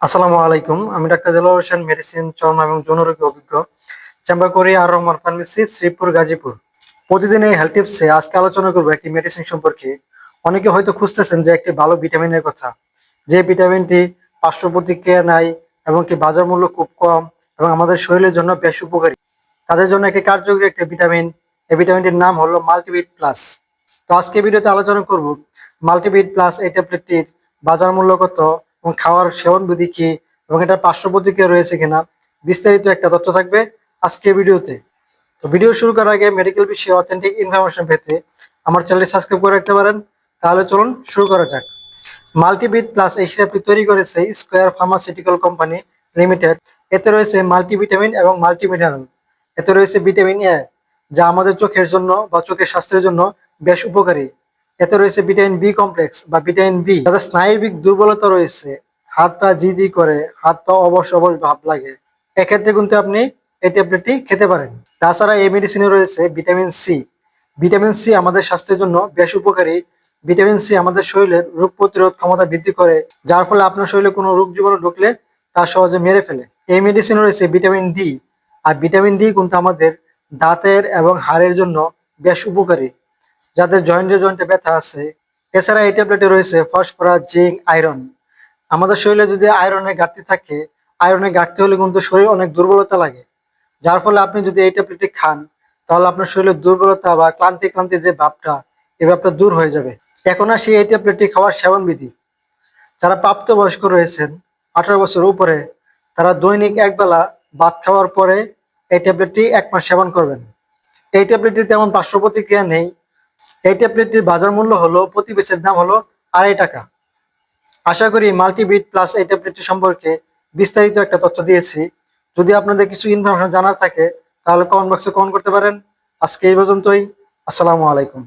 আসসালামু আলাইকুম। আমি ডাক্তার দেলোয়ার হোসেন, মেডিসিন চর্ম এবং যৌনরোগী অভিজ্ঞ। চেম্বার করি আর রহমান ফার্মেসি, শ্রীপুর, গাজীপুর। প্রতিদিন এই হেলথ টিপসে আজকে আলোচনা করব একটি মেডিসিন সম্পর্কে। অনেকে হয়তো খুঁজতেছেন যে একটি ভালো ভিটামিনের কথা। যে ভিটামিনটি পার্শ্ব প্রতিক্রিয়া নাই এবং কি বাজার মূল্য খুব কম এবং আমাদের শরীরের জন্য বেশ উপকারী। তাদের জন্য একটি কার্যকরী একটি ভিটামিন। এই ভিটামিনটির নাম হলো মাল্টিভিট প্লাস। তো আজকে ভিডিওতে আলোচনা করব মাল্টিভিট প্লাস এই ট্যাবলেটটির বাজার মূল্য কত এবং খাওয়ার সেবন বিধি কি এবং এটা পার্শ্ব প্রতিক্রিয়া রয়েছে কিনা বিস্তারিত একটা তথ্য থাকবে আজকে ভিডিওতে। তো ভিডিও শুরু করার আগে মেডিকেল বিষয়ে অথেন্টিক ইনফরমেশন পেতে আমার চ্যানেলটি সাবস্ক্রাইব করে রাখতে পারেন। তাহলে চলুন শুরু করা যাক। মাল্টিভিট প্লাস এই সিরাপটি তৈরি করেছে স্কোয়ার ফার্মাসিউটিক্যাল কোম্পানি লিমিটেড এতে রয়েছে মাল্টিভিটামিন এবং মাল্টিমিনারেল এতে রয়েছে ভিটামিন এ যা আমাদের চোখের জন্য বা চোখের স্বাস্থ্যের জন্য বেশ উপকারী। এতে রয়েছে ভিটামিন বি কমপ্লেক্স বা ভিটামিন বি যাদের স্নায়বিক দুর্বলতা রয়েছে, হাত পা জি জি করে, হাত পা অবশ অবশ ভাব লাগে, এক্ষেত্রে কিন্তু আপনি এই ট্যাবলেটটি খেতে পারেন। তাছাড়া এই মেডিসিনে রয়েছে ভিটামিন সি ভিটামিন সি আমাদের স্বাস্থ্যের জন্য বেশ উপকারী। ভিটামিন সি আমাদের শরীরের রোগ প্রতিরোধ ক্ষমতা বৃদ্ধি করে, যার ফলে আপনার শরীরে কোনো রোগ জীবাণু ঢুকলে তা সহজে মেরে ফেলে। এই মেডিসিনে রয়েছে ভিটামিন ডি আর ভিটামিন ডি কিন্তু আমাদের দাঁতের এবং হাড়ের জন্য বেশ উপকারী। যাদের জয়েন্টে জয়েন্টে ব্যথা আছে, এছাড়া এই ট্যাবলেটে রয়েছে ফসফরাস জিঙ্ক আয়রন আমাদের শরীরে যদি আয়রনের ঘাটতি থাকে আয়রনের ঘাটতি হলে কিন্তু শরীর অনেক দুর্বলতা লাগে। যার ফলে আপনি যদি এই ট্যাবলেটটি খান, তাহলে আপনার শরীরের দুর্বলতা বা ক্লান্তি ক্লান্তি যে ভাবটা এই ভাবটা দূর হয়ে যাবে। এখন আসি এই ট্যাবলেটটি খাওয়ার সেবন বিধি যারা প্রাপ্তবয়স্ক রয়েছেন, আঠারো বছর উপরে, তারা দৈনিক একবেলা ভাত খাওয়ার পরে এই ট্যাবলেটটি এক মাস সেবন করবেন। এই ট্যাবলেটটি তেমন পার্শ্ব প্রতিক্রিয়া নেই এই ট্যাবলেটটির বাজার মূল্য হলো প্রতি পিসের দাম হলো আড়াই টাকা। আশা করি মাল্টিবিট প্লাস এই ট্যাবলেটটি সম্পর্কে বিস্তারিত একটা তথ্য দিয়েছি। যদি আপনাদের কিছু ইনফরমেশন জানার থাকে, তাহলে কমেন্ট বক্সে কমেন্ট করতে পারেন। আজকে এই পর্যন্তই। আসসালামু আলাইকুম।